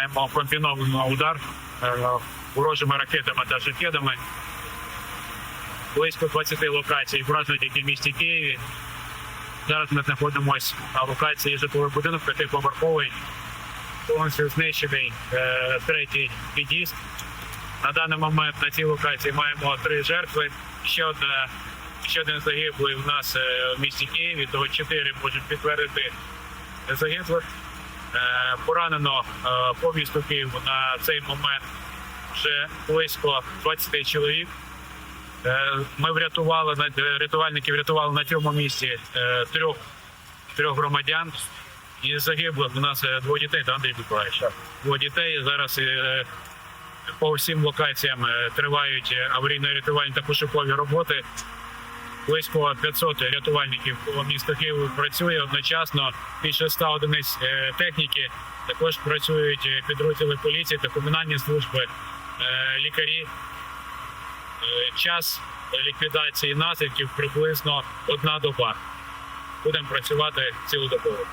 маємо комбінований удар е, ворожими ракетами та шахедами. Близько 20 локацій вражено тільки в місті Києві. Зараз ми знаходимося на локації житловий будинок, п'ятиповерховий, повністю знищений е, третій під'їзд. На даний момент на цій локації маємо три жертви. Ще одна ще один загиблий у нас е, в місті Києві, того чотири можуть підтвердити загиблих. Е, Поранено е, по місту Києву на цей момент вже близько 20 чоловік. Е, Ми врятували рятувальники врятували на цьому місці трьох трьох громадян. І загиблих у нас двоє дітей, да, Андрій Миколаївич? Двоє дітей зараз по всім локаціям тривають аварійно-рятувальні та пошукові роботи. Близько 500 рятувальників по місту Києву працює одночасно. Більше 100 одиниць е, техніки. Також працюють підрозділи поліції та комунальні служби, е, лікарі. Е, Час ліквідації наслідків приблизно одна доба. Будемо працювати цілодобово.